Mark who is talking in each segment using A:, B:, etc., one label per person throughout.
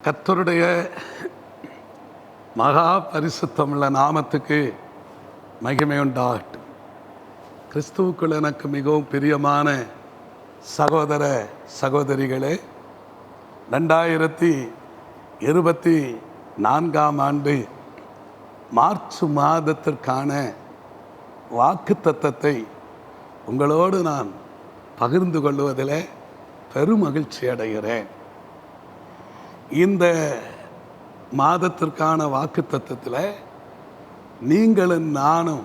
A: கர்த்தருடைய மகா பரிசுத்தமுள்ள நாமத்துக்கு மகிமை உண்டாகட்டும். கிறிஸ்துவுக்குள் எனக்கு மிகவும் பிரியமான சகோதர சகோதரிகளே ரெண்டாயிரத்தி இருபத்தி நான்காம் ஆண்டு மார்ச் மாதத்திற்கான வாக்கு தத்தத்தை உங்களோடு நான் பகிர்ந்து கொள்வதில் பெருமகிழ்ச்சி அடைகிறேன் இந்த மாதத்திற்கான வாக்கு தத்துவத்தில் நீங்களும் நானும்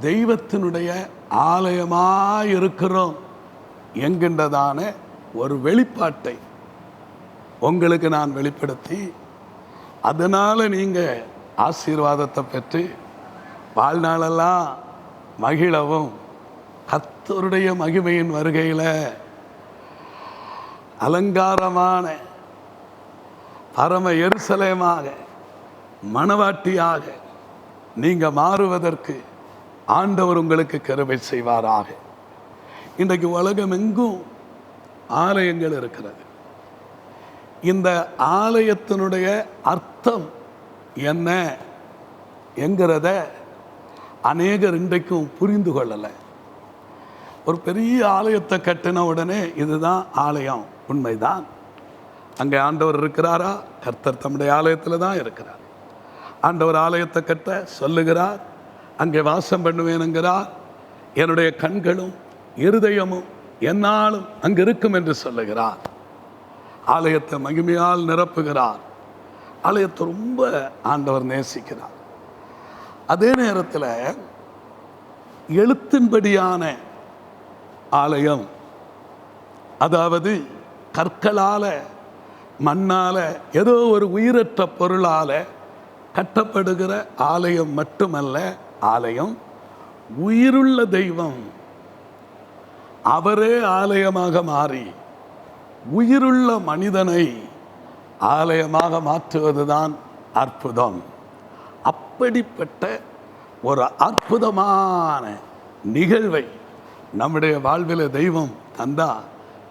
A: தெய்வத்தினுடைய ஆலயமாக இருக்கிறோம் என்கின்றதான ஒரு வெளிப்பாட்டை உங்களுக்கு நான் வெளிப்படுத்தி அதனால் நீங்கள் ஆசீர்வாதத்தை பெற்று வாழ்நாளெல்லாம் மகிழவும். கத்தருடைய மகிமையின் வருகையில் அலங்காரமான பரம எருசலேமாக மணவாட்டியாக நீங்க மாறுவதற்கு ஆண்டவர் உங்களுக்கு கருவை செய்வாராக. இன்றைக்கு உலகம் எங்கும் ஆலயங்கள் இருக்கிறது. இந்த ஆலயத்தினுடைய அர்த்தம் என்ன என்கிறத அநேகர் இன்றைக்கும் புரிந்து கொள்ளலை. ஒரு பெரிய ஆலயத்தை கட்டின உடனே இதுதான் ஆலயம். உண்மைதான். அங்கே ஆண்டவர் இருக்கிறாரா? கர்த்தர் தம்முடைய ஆலயத்தில் தான் இருக்கிறார். ஆண்டவர் ஆலயத்தை கட்ட சொல்லுகிறார். அங்கே வாசம் பண்ணுவேனுங்கிறார். என்னுடைய கண்களும் இருதயமும் என்னாலும் அங்கு இருக்கும் என்று சொல்லுகிறார். ஆலயத்தை மகிமையால் நிரப்புகிறார். ஆலயத்தை ரொம்ப ஆண்டவர் நேசிக்கிறார். அதே நேரத்தில் எழுத்தின்படியான ஆலயம் அதாவது கற்களால் மண்ணால் ஏதோ ஒரு உயிரற்ற பொருளால் கட்டப்படுகிற ஆலயம் மட்டுமல்ல ஆலயம் உயிருள்ள தெய்வம். அவரே ஆலயமாக மாறி உயிருள்ள மனிதனை ஆலயமாக மாற்றுவதுதான் அற்புதம். அப்படிப்பட்ட ஒரு அற்புதமான நிகழ்வை நம்முடைய வாழ்வில் தெய்வம் தந்தா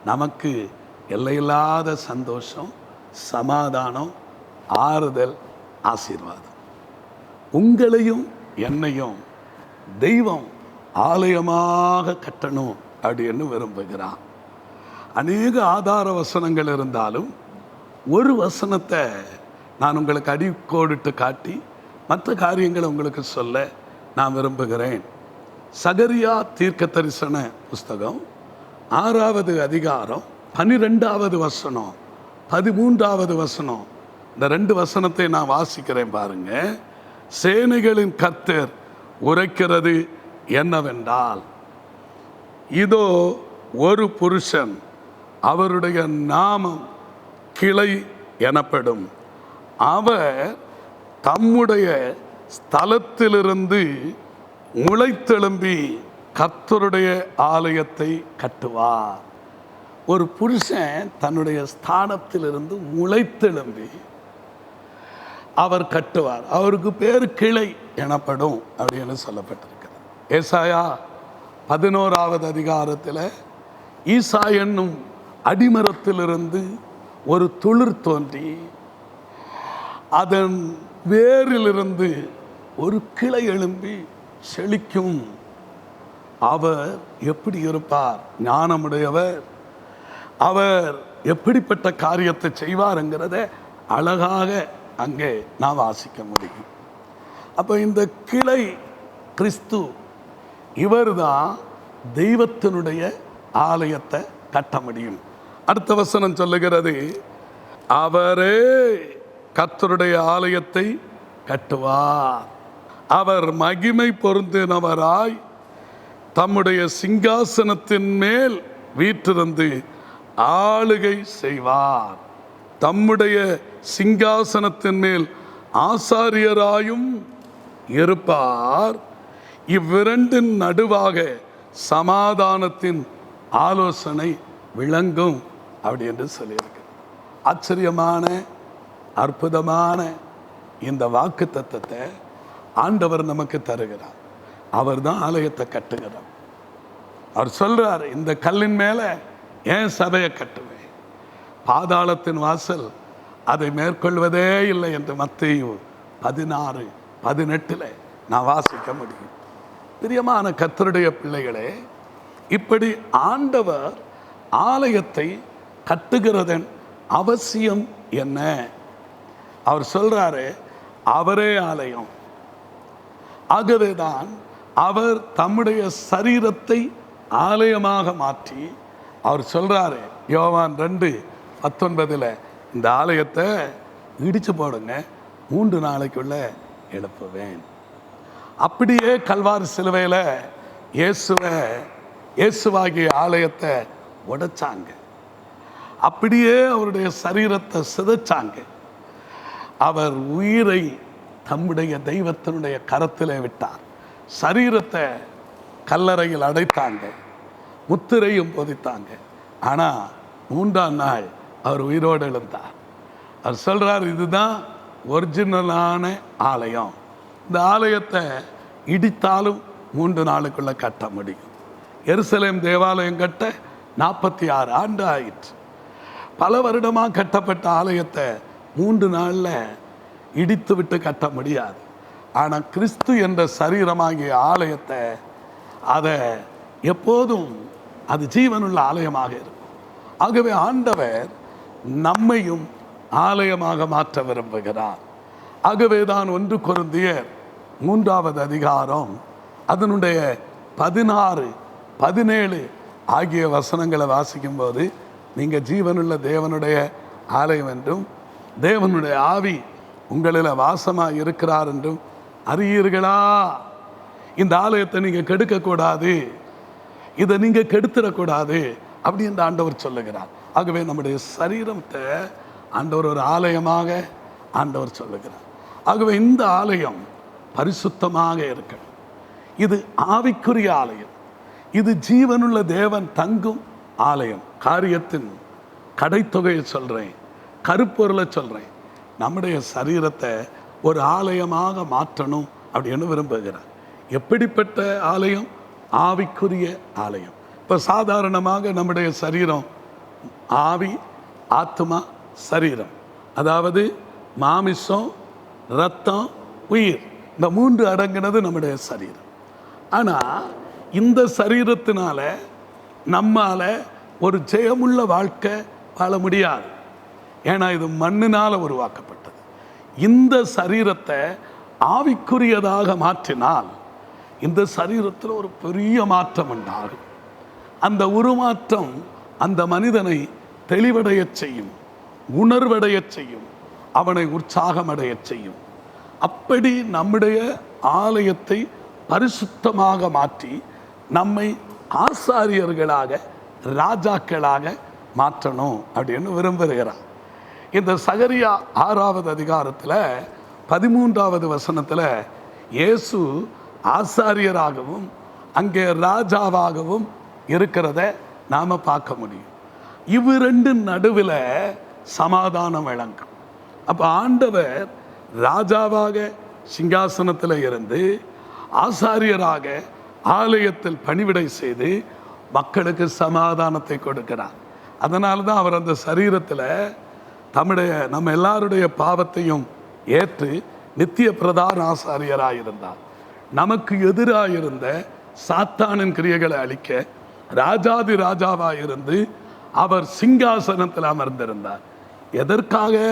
A: நமக்கு எல்லையில்லாத சந்தோஷம் சமாதானம் ஆறுதல் ஆசீர்வாதம். உங்களையும் என்னையும் தெய்வம் ஆலயமாக கட்டணும் அப்படின்னு விரும்புகிறான். அநேக ஆதார வசனங்கள் இருந்தாலும் ஒரு வசனத்தை நான் உங்களுக்கு அடிக்கோடிட்டு காட்டி மற்ற காரியங்களை உங்களுக்கு சொல்ல நான் விரும்புகிறேன். சகரியா தீர்க்க தரிசன புஸ்தகம் ஆறாவது அதிகாரம் பனிரெண்டாவது வசனம் பதிமூன்றாவது வசனம். இந்த ரெண்டு வசனத்தை நான் வாசிக்கிறேன் பாருங்க. சேனைகளின் கத்தர் உரைக்கிறது என்னவென்றால் இதோ ஒரு புருஷன் அவருடைய நாமம் கிளை எனப்படும். அவர் தம்முடைய ஸ்தலத்திலிருந்து முளைத்தெழும்பி கத்தருடைய ஆலயத்தை கட்டுவார். ஒரு புருஷன் தன்னுடைய ஸ்தானத்திலிருந்து முளைத்தெழும்பி அவர் கட்டுவார். அவருக்கு பேர் கிளை எனப்படும் அப்படின்னு சொல்லப்பட்டிருக்கிறது. ஏசாயா பதினோராவது அதிகாரத்தில் ஈசா என்னும் அடிமரத்திலிருந்து ஒரு துளிர் தோன்றி அதன் வேரிலிருந்து ஒரு கிளை எழும்பி செழிக்கும். அவர் எப்படி இருப்பார்? ஞானமுடையவர் அவர் எப்படிப்பட்ட காரியத்தை செய்வாருங்கிறத அழகாக அங்கே நான் வாசிக்க முடியும். அப்போ இந்த கிளை கிறிஸ்து இவர்தான் தெய்வத்தினுடைய ஆலயத்தை கட்ட முடியும். அடுத்த வசனம் சொல்லுகிறது அவரே கத்தருடைய ஆலயத்தை கட்டுவார். அவர் மகிமை பொருந்தினவராய் தம்முடைய சிங்காசனத்தின் மேல் வீற்றிருந்து ஆளுகை செய்வார். தம்முடைய சிங்காசனத்தின் மேல் ஆசாரியராயும் இருப்பார். இவ்விரண்டின் நடுவாக சமாதானத்தின் ஆலோசனை விளங்கும் அப்படி என்று சொல்லியிருக்கு ஆச்சரியமான அற்புதமான இந்த வாக்கு தத்துவத்தை ஆண்டவர் நமக்கு தருகிறார். அவர் தான் ஆலயத்தை கட்டுகிறார். அவர் சொல்றார் இந்த கல்லின் மேலே ஏன் சபையை கட்டுவேன் பாதாளத்தின் வாசல் அதை மேற்கொள்வதே இல்லை என்று மத்தையும் பதினாறு பதினெட்டில் நான் வாசிக்க முடியும். பிரியமான கத்தருடைய பிள்ளைகளே இப்படி ஆண்டவர் ஆலயத்தை கட்டுகிறதன் அவசியம் என்ன? அவர் சொல்றாரு அவரே ஆலயம். ஆகவேதான் அவர் தம்முடைய சரீரத்தை ஆலயமாக மாற்றி அவர் சொல்கிறாரு யோவான் ரெண்டு பத்தொன்பதில் இந்த ஆலயத்தை இடித்து போடுங்க மூன்று நாளைக்குள்ள எழுப்புவேன். அப்படியே கல்வார் சிலுவையில் இயேசுவை இயேசுவாகிய ஆலயத்தை உடைச்சாங்க. அப்படியே அவருடைய சரீரத்தை சிதைச்சாங்க. அவர் உயிரை தம்முடைய தெய்வத்தினுடைய கரத்திலே விட்டார். சரீரத்தை கல்லறையில் அடைத்தாங்க. முத்திரையும் பொதித்தாங்க. ஆனால் மூன்றாம் நாள் அவர் உயிரோடு எழுந்தார். அவர் சொல்கிறார் இதுதான் ஒரிஜினலான ஆலயம். இந்த ஆலயத்தை இடித்தாலும் மூன்று நாளுக்குள்ளே கட்ட முடியும். எருசலேம் தேவாலயம் கட்ட நாற்பத்தி ஆறு ஆண்டு ஆயிற்று. பல வருடமாக கட்டப்பட்ட ஆலயத்தை மூன்று நாளில் இடித்து விட்டு கட்ட முடியாது. ஆனால் கிறிஸ்து என்ற சரீரமாகிய ஆலயத்தை அதை எப்போதும் அது ஜீவனுள்ள ஆலயமாக இருக்கும். ஆகவே ஆண்டவர் நம்மையும் ஆலயமாக மாற்ற விரும்புகிறார். ஆகவே தான் ஒன்று கொருந்தியர் மூன்றாவது அதிகாரம் அதனுடைய பதினாறு பதினேழு ஆகிய வசனங்களை வாசிக்கும்போது நீங்கள் ஜீவனுள்ள தேவனுடைய ஆலயம் என்றும் தேவனுடைய ஆவி உங்களில் வாசமாக இருக்கிறார் என்றும் அறியீர்களா? இந்த ஆலயத்தை நீங்கள் கெடுக்கக்கூடாது. இதை நீங்கள் கெடுத்துடக்கூடாது அப்படி என்று ஆண்டவர் சொல்லுகிறார். ஆகவே நம்முடைய சரீரத்தை ஆண்டவர் ஒரு ஆலயமாக ஆண்டவர் சொல்லுகிறார். ஆகவே இந்த ஆலயம் பரிசுத்தமாக இருக்கணும். இது ஆவிக்குரிய ஆலயம். இது ஜீவனுள்ள தேவன் தங்கும் ஆலயம். காரியத்தின் கடைத்தொகையை சொல்கிறேன் கருப்பொருளை சொல்கிறேன் நம்முடைய சரீரத்தை ஒரு ஆலயமாக மாற்றணும் அப்படின்னு விரும்புகிறார். எப்படிப்பட்ட ஆலயம்? ஆவிக்குரிய ஆலயம். இப்போ சாதாரணமாக நம்முடைய சரீரம் ஆவி ஆத்மா சரீரம். அதாவது மாமிசம் ரத்தம் உயிர். இந்த மூன்று அடங்கினது நம்முடைய சரீரம். ஆனால் இந்த சரீரத்தினால நம்மால் ஒரு ஜெயமுள்ள வாழ்க்கை வாழ முடியாது. ஏன்னா இது மண்ணினால் உருவாக்கப்பட்டது. இந்த சரீரத்தை ஆவிக்குரியதாக மாற்றினால் இந்த சரீரத்தில் ஒரு பெரிய மாற்றம் உண்டாகும். அந்த உருமாற்றம் அந்த மனிதனை தெளிவடையச் செய்யும் உணர்வடையச் செய்யும் அவனை உற்சாகமடையச் செய்யும். அப்படி நம்முடைய ஆலயத்தை பரிசுத்தமாக மாற்றி நம்மை ஆசாரியர்களாக ராஜாக்களாக மாற்றணும் அப்படின்னு விரும்புகிறார். இந்த சகரியா ஆறாவது அதிகாரத்தில் பதிமூன்றாவது வசனத்தில் இயேசு ஆசாரியராகவும் அங்கே ராஜாவாகவும் இருக்கிறத நாம் பார்க்க முடியும். இவ் ரெண்டு நடுவில் சமாதானம் விளங்கும். அப்போ ஆண்டவர் ராஜாவாக சிங்காசனத்தில் இருந்து ஆசாரியராக ஆலயத்தில் பணிவிடை செய்து மக்களுக்கு சமாதானத்தை கொடுக்கிறார். அதனால தான் அவர் அந்த சரீரத்தில் தம்முடைய நம்ம எல்லாருடைய பாவத்தையும் ஏற்று நித்திய பிரதான ஆசாரியராக இருந்தார் நமக்கு எதிராக இருந்த சாத்தானின் கிரியைகளை அழிக்க ராஜாதி ராஜாவாக இருந்து அவர் சிங்காசனத்தில் அமர்ந்திருந்தார். எதற்காக?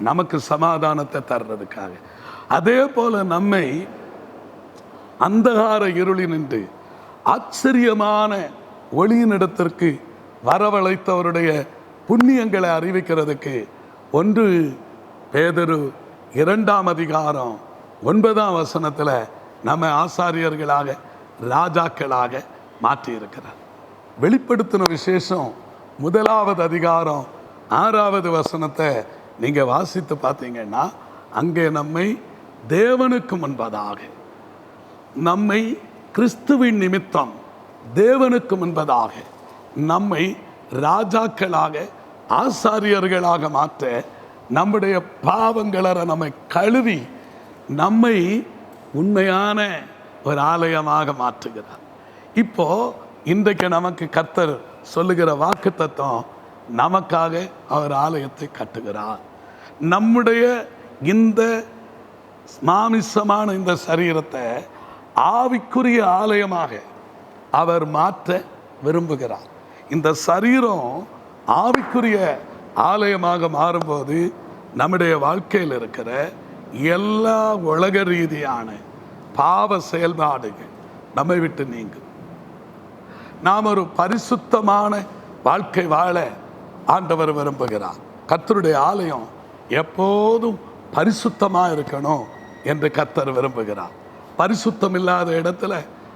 A: நமக்கு சமாதானத்தை தர்றதுக்காக. அதே போல நம்மை அந்தகார இருளினின்று ஆச்சரியமான ஒளியினிடத்திற்கு வரவழைத்தவருடைய புண்ணியங்களை அறிவிக்கிறதுக்கு ஒன்று பேதரு இரண்டாம் அதிகாரம் ஒன்பதாம் வசனத்தில் நம்ம ஆசாரியர்களாக ராஜாக்களாக மாற்றியிருக்கிறார். வெளிப்படுத்தின விசேஷம் முதலாவது அதிகாரம் ஆறாவது வசனத்தை நீங்கள் வாசித்து பார்த்தீங்கன்னா அங்கே நம்மை தேவனுக்கு முன்பதாக நம்மை கிறிஸ்துவின் நிமித்தம் தேவனுக்கு முன்பதாக நம்மை ராஜாக்களாக ஆசாரியர்களாக மாற்ற நம்முடைய பாவங்களரை நம்மை கழுவி நம்மை உண்மையான ஒரு ஆலயமாக மாற்றுகிறார். இப்போ இன்றைக்கு நமக்கு கர்த்தர் சொல்லுகிற வாக்கு நமக்காக அவர் ஆலயத்தை கட்டுகிறார். நம்முடைய இந்த மாமிசமான இந்த சரீரத்தை ஆவிக்குரிய ஆலயமாக அவர் மாற்ற விரும்புகிறார். இந்த சரீரம் ஆவிக்குரிய ஆலயமாக மாறும்போது நம்முடைய வாழ்க்கையில் இருக்கிற எல்லா உலக ரீதியான பாவ செயல்பாடுகள் நம்மை விட்டு நீங்கும். நாம் ஒரு பரிசுத்தமான வாழ்க்கை வாழ ஆண்டவர் விரும்புகிறார். கத்தருடைய ஆலயம் எப்போதும் பரிசுத்தமாக இருக்கணும் என்று கத்தர் விரும்புகிறார். பரிசுத்தம் இல்லாத இடத்துல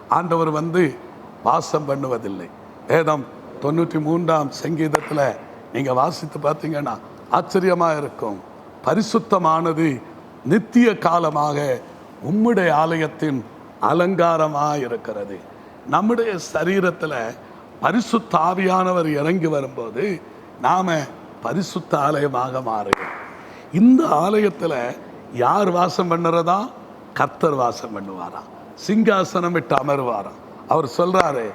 A: ஆண்டவர் வந்து வாசம் பண்ணுவதில்லை. வேதம் தொண்ணூற்றி மூன்றாம் சங்கீதத்தில் நீங்கள் வாசித்து பார்த்தீங்கன்னா ஆச்சரியமாக இருக்கும். பரிசுத்தமானது நித்திய காலமாக உம்முடைய ஆலயத்தின் அலங்காரமாக இருக்கிறது நம்முடைய சரீரத்தில் பரிசுத்த ஆவியானவர் இறங்கி வரும்போது நாம் பரிசுத்த ஆலயமாக மாறுகிறோம். இந்த ஆலயத்தில் யார் வாசம் பண்ணுறதா? கர்த்தர் வாசம் பண்ணுவாராம் சிங்காசனம் விட்டு அமருவாராம் அவர் சொல்கிறாரு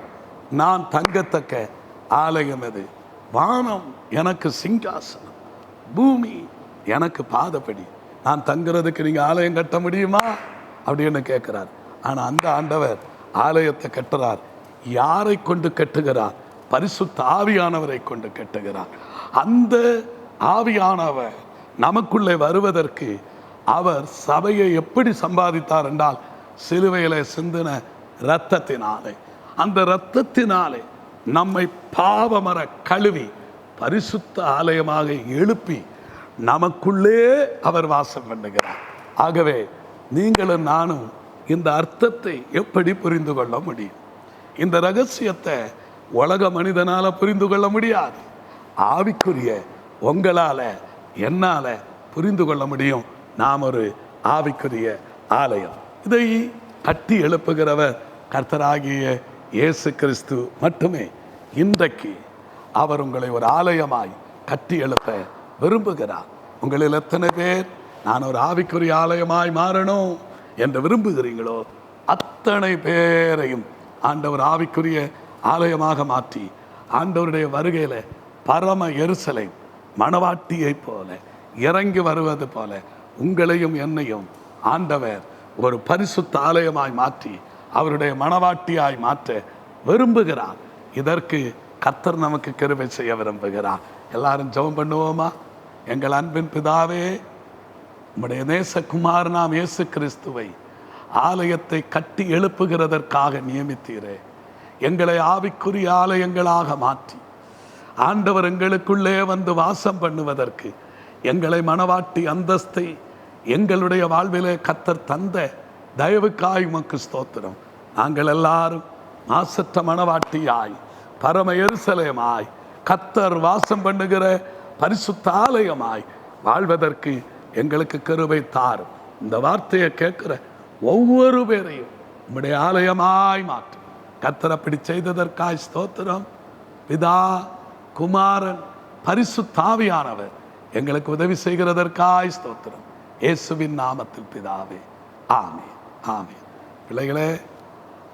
A: நான் தங்கத்தக்க ஆலயம் அது வானம் எனக்கு சிங்காசனம் பூமி எனக்கு பாதப்படி நான் தங்குறதுக்கு நீங்க ஆலயம் கட்ட முடியுமா? அப்படின்னு கேட்குறார் ஆனால் அந்த ஆண்டவர் ஆலயத்தை கட்டுறார். யாரை கொண்டு கட்டுகிறார்? பரிசுத்த ஆவியானவரை கொண்டு கட்டுகிறார். அந்த ஆவியானவர் நமக்குள்ளே வருவதற்கு அவர் சபையை எப்படி சம்பாதித்தார் என்றால் சிலுவையில் சிந்தின இரத்தத்தினாலே. அந்த இரத்தத்தினாலே நம்மை பாவமர கழுவி பரிசுத்த ஆலயமாக எழுப்பி நமக்குள்ளே அவர் வாசம் பண்ணுகிறார். ஆகவே நீங்களும் நானும் இந்த அர்த்தத்தை எப்படி புரிந்து கொள்ள முடியும்? இந்த ரகசியத்தை உலக மனிதனால புரிந்து கொள்ள முடியாது. ஆவிக்குரிய உங்களால என்னால புரிந்து கொள்ள முடியும். நாம் ஒரு ஆவிக்குரிய ஆலயம். இதை கட்டி எழுப்புகிறவர் கர்த்தராகிய இயேசு கிறிஸ்து மட்டுமே. இன்றைக்கு அவர் உங்களை ஒரு ஆலயமாய் கட்டி எழுப்ப விரும்புகிறார் உங்களில் எத்தனை பேர் நான் ஒரு ஆவிக்குரிய ஆலயமாய் மாறணும் என்று விரும்புகிறீங்களோ அத்தனை பேரையும் ஆண்டவர் ஆவிக்குரிய ஆலயமாக மாற்றி ஆண்டவருடைய வருகையில் பரம எருசலை மணவாட்டியைப் போல இறங்கி வருவது போல உங்களையும் என்னையும் ஆண்டவர் ஒரு பரிசுத்த ஆலயமாய் மாற்றி அவருடைய மணவாட்டியாய் மாற்ற விரும்புகிறார். இதற்கு கத்தர் நமக்கு கிருபை செய்ய விரும்புகிறார். எல்லாரும் ஜெபம் பண்ணுவோமா? எங்கள் அன்பின் பிதாவே உம்முடைய நேசகுமாரனாம் இயேசு கிறிஸ்துவை ஆலயத்தை கட்டி எழுப்புகிறதற்காக நியமித்தீரே. எங்களை ஆவிக்குரிய ஆலயங்களாக மாற்றி ஆண்டவர் எங்களுக்குள்ளே வந்து வாசம் பண்ணுவதற்கு எங்களை மணவாட்டி அந்தஸ்தை எங்களுடைய வாழ்விலே கத்தர் தந்த தயவுக்காய் உமக்கு ஸ்தோத்திரம். நாங்கள் எல்லாரும் மாசற்ற மணவாட்டியாய் பரம எருசலேமாய் கத்தர் வாசம் பண்ணுகிற பரிசுத்தாலயமாய் வாழ்வதற்கு எங்களுக்கு கருவை தாரும் இந்த வார்த்தையை கேட்கிற ஒவ்வொரு பேரையும் உம்முடைய ஆலயமாய் மாற்றும் கத்தர் அப்படி செய்ததற்காய் ஸ்தோத்திரம். பிதா குமாரன் பரிசுத்தாவியானவர் எங்களுக்கு உதவி செய்கிறதற்காய் ஸ்தோத்திரம். இயேசுவின் நாமத்தில் பிதாவே ஆமே ஆமே பிள்ளைகளே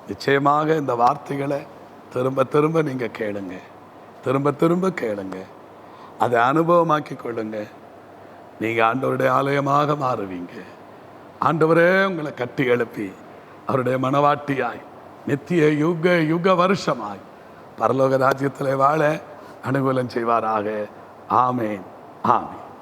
A: நிச்சயமாக இந்த வார்த்தைகளை திரும்ப திரும்ப நீங்கள் கேளுங்க. திரும்ப திரும்ப கேளுங்கள் அதை அனுபவமாக்கி கொள்ளுங்க. நீங்கள் ஆண்டவருடைய ஆலயமாக மாறுவீங்க. ஆண்டவரே உங்களை கட்டி எழுப்பி அவருடைய மனவாட்டியாய் நித்திய யுக யுக வருஷமாய் பரலோக ராஜ்யத்திலே வாழ அனுகூலம் செய்வாராக. ஆமேன். ஆமேன்.